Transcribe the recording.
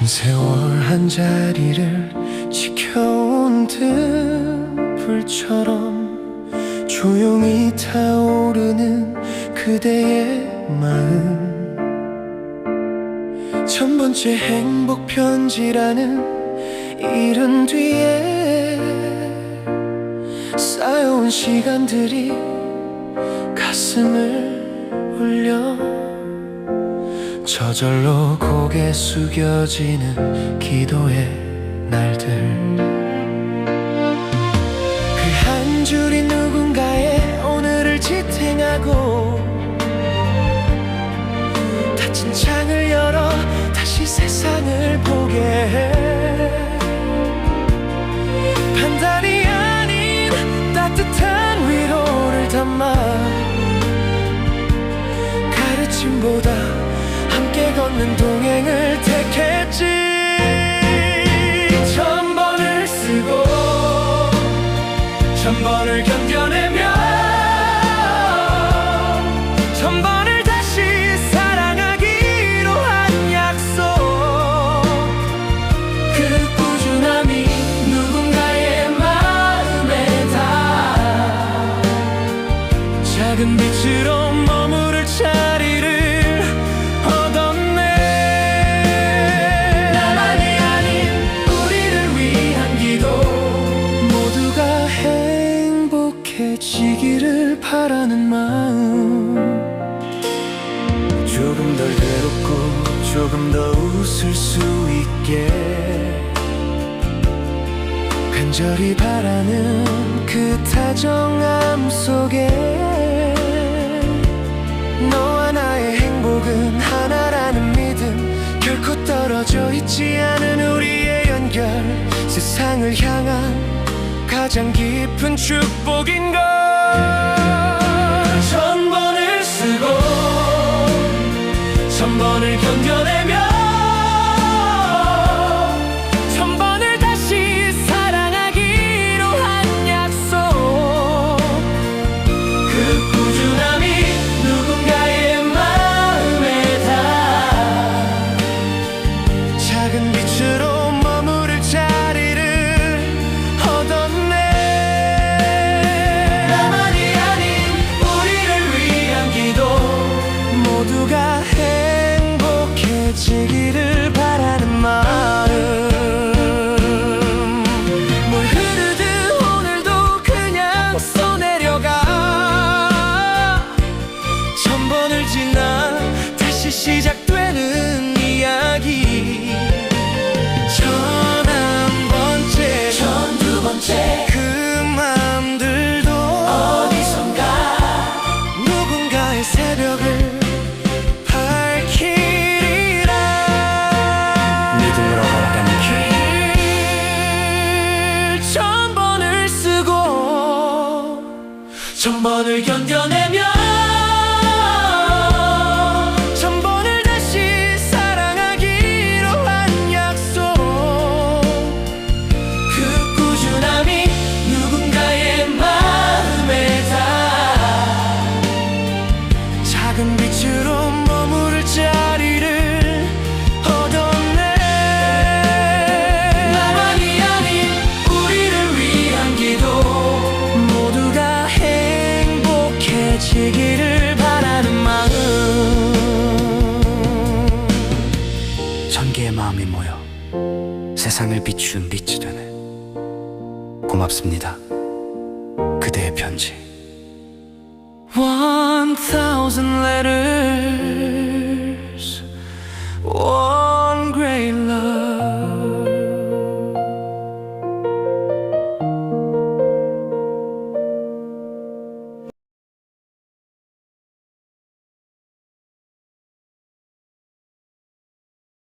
긴 세월 한 자리를 지켜온 등불처럼 조용히 타오르는 그대의 마음. 천 번째 행복 편지라는 이른 뒤에 쌓여온 시간들이 가슴을 울려 저절로 고개 숙여지는 기도의 날들. 그 한 줄이 누군가의 오늘을 지탱하고 닫힌 창을 열어 다시 세상을 보게 해. 판단이 아닌 따뜻한 위로를 담아 가르침보다 걷는 동행을 택했지. 천 번을 쓰고 천 번을 견뎌내며 천 번을 다시 사랑하기로 한 약속. 그 꾸준함이 누군가의 마음에 닿아 작은 빛으로 머무를 자 조금 더 웃을 수 있게. 간절히 바라는 그 다정함 속에 너와 나의 행복은 하나라는 믿음 결코 떨어져 있지 않은 우리의 연결. 세상을 향한 가장 깊은 축복인 걸 행복해지기를 바라는 마음. 물 흐르듯 오늘도 그냥 써내려가. 천 번을 지나 다시 시작되는 이야기. 천한 번째 천두 번째. 그 맘들도 어디선가. 누군가의 새벽을 천 번을 견뎌내며 세상을 비추는 빛이 되네. 고맙습니다. 그대의 편지. One thousand letters.